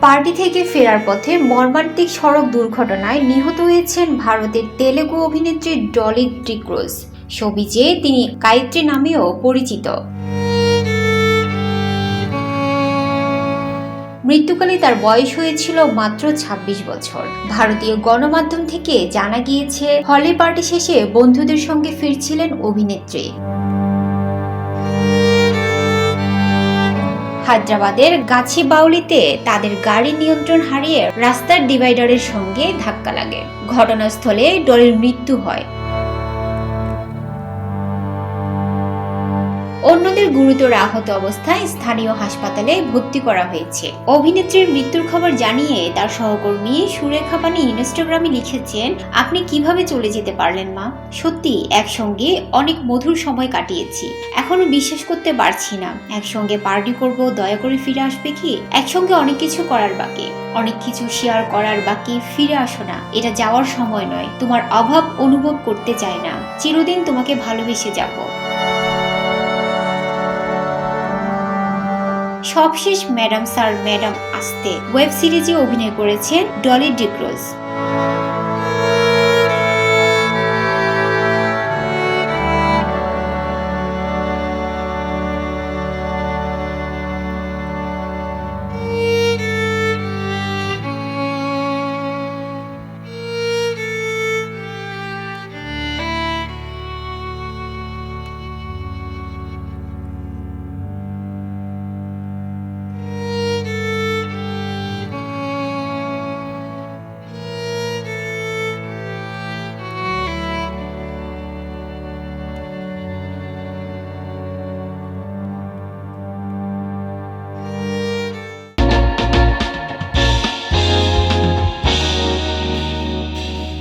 Party থেকে ফেরার পথে মর্মান্তিক সড়ক দুর্ঘটনায় নিহত হয়েছেন ভারতের তেলেগু অভিনেত্রী ডলি ডিক্রোজ। সবিজে তিনি গায়ত্রী নামেও পরিচিত। মৃত্যুকালে তার বয়স হয়েছিল মাত্র ২৬ বছর। ভারতীয় গণমাধ্যম থেকে জানা গিয়েছে হলে পার্টি শেষে বন্ধুদের সঙ্গে ফিরছিলেন অভিনেত্রী। হায়দ্রাবাদের গাছি বাউলিতে তাদের গাড়ি নিয়ন্ত্রণ হারিয়ে রাস্তার ডিভাইডারের সঙ্গে ধাক্কা লাগে। ঘটনাস্থলে ডলির মৃত্যু হয়। অন্যদের গুরুতর আহত অবস্থায় স্থানীয় হাসপাতালে ভর্তি করা হয়েছে। অভিনেত্রীর মৃত্যুর খবর জানিয়ে তার সহকর্মী সুরেখা পানি ইনস্টাগ্রামে লিখেছেন, আপনি কীভাবে চলে যেতে পারলেন মা? সত্যি, একসঙ্গে অনেক মধুর সময় কাটিয়েছি। এখনও বিশ্বাস করতে পারছি না। একসঙ্গে পার্টি করব, দয়া করে ফিরে আসবে কি? একসঙ্গে অনেক কিছু করার বাকি। অনেক কিছু শেয়ার করার বাকি, ফিরে আসো না। এটা যাওয়ার সময় নয়। তোমার অভাব অনুভব করতে চাই না। চিরদিন তোমাকে ভালোবেসে যাব। সবশেষ ম্যাডাম স্যার ম্যাডাম আসতে। ওয়েব সিরিজে অভিনয় করেছেন ডলি ডিক্রোজ।